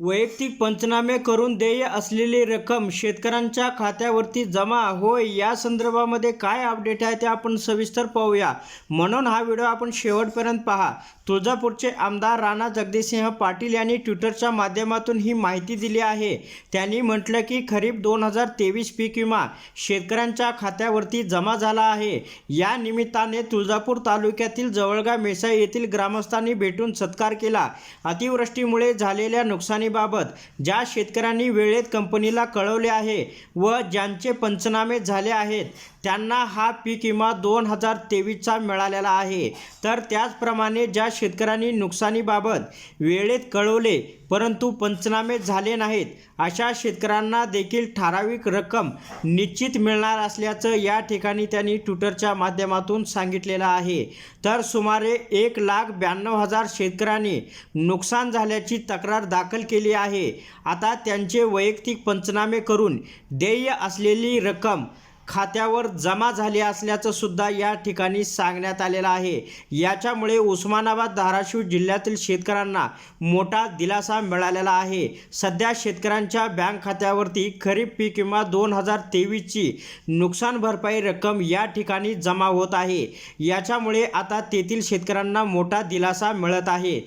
वैयक्तिक पंचनामे करून देय असलेली रक्कम शेतकऱ्यांच्या खात्यावरती जमा होय या संदर्भामध्ये काय अपडेट आहे ते आपण सविस्तर पाहूया. म्हणून हा व्हिडिओ आपण शेवटपर्यंत पहा. तुळजापूरचे आमदार राणा जगदीशसिंह पाटील यांनी ट्विटरच्या माध्यमातून ही माहिती दिली आहे. त्यांनी म्हटलं की खरीप दोन हजार तेवीस पीक विमा शेतकऱ्यांच्या खात्यावरती जमा झाला आहे. या निमित्ताने तुळजापूर तालुक्यातील जवळगा मेसाई येथील ग्रामस्थांनी भेटून सत्कार केला. अतिवृष्टीमुळे झालेल्या नुकसानीबाबत ज्या शेतकऱ्यांनी वेळेत कंपनीला कळवले आहे व ज्यांचे पंचनामे झाले आहेत त्यांना हा पीक विमा दोन हजार तेवीसचा मिळालेला आहे. तर त्याचप्रमाणे ज्या शेतकऱ्यांनी नुकसानीबाबत वेळेत कळवले परंतु पंचनामे झाले नाहीत. अशा शेतकऱ्यांना देखील ठराविक रक्कम निश्चित मिळणार असल्याचं या ठिकाणी त्यांनी ट्विटरच्या माध्यमातून सांगितलेलं आहे. तर सुमारे एक लाख ब्याण्णव हजार शेतकऱ्यांनी नुकसान झाल्याची तक्रार दाखल केली आहे. आता त्यांचे वैयक्तिक पंचनामे करून देय असलेली रक्कम खात्यावर जमा झाली असल्याचं सुद्धा या ठिकाणी सांगण्यात आलेलं आहे. याच्यामुळे उस्मानाबाद धाराशिव जिल्ह्यातील शेतकऱ्यांना मोठा दिलासा मिळालेला आहे. सध्या शेतकऱ्यांच्या बँक खात्यावरती खरीप पीक विमा दोन हजार तेवीसची नुकसान भरपाई रक्कम या ठिकाणी जमा होत आहे. याच्यामुळे आता तेथील शेतकऱ्यांना मोठा दिलासा मिळत आहे.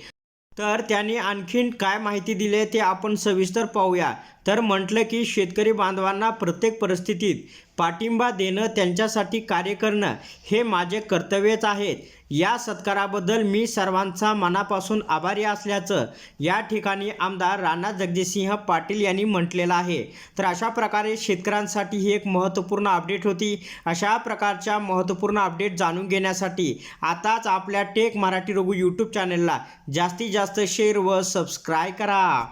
तर त्यांनी आणखीन काय माहिती दिली आहे ते आपण सविस्तर पाहूया. तर म्हटलं की शेतकरी बांधवांना प्रत्येक परिस्थितीत पाठिंबा देणं त्यांच्यासाठी कार्य करणं हे माझे कर्तव्यच आहेत. या सत्काराबद्दल मी सर्वांचा मनापासून आभारी असल्याचं या ठिकाणी आमदार राणा जगजितसिंह पाटील यांनी म्हटलेलं आहे. तर अशा प्रकारे शेतकऱ्यांसाठी ही एक महत्त्वपूर्ण अपडेट होती. अशा प्रकारच्या महत्त्वपूर्ण अपडेट जाणून घेण्यासाठी आताच आपल्या टेक मराठी रघु यूट्यूब चॅनलला जास्तीत जास्त शेअर व सबस्क्राईब करा.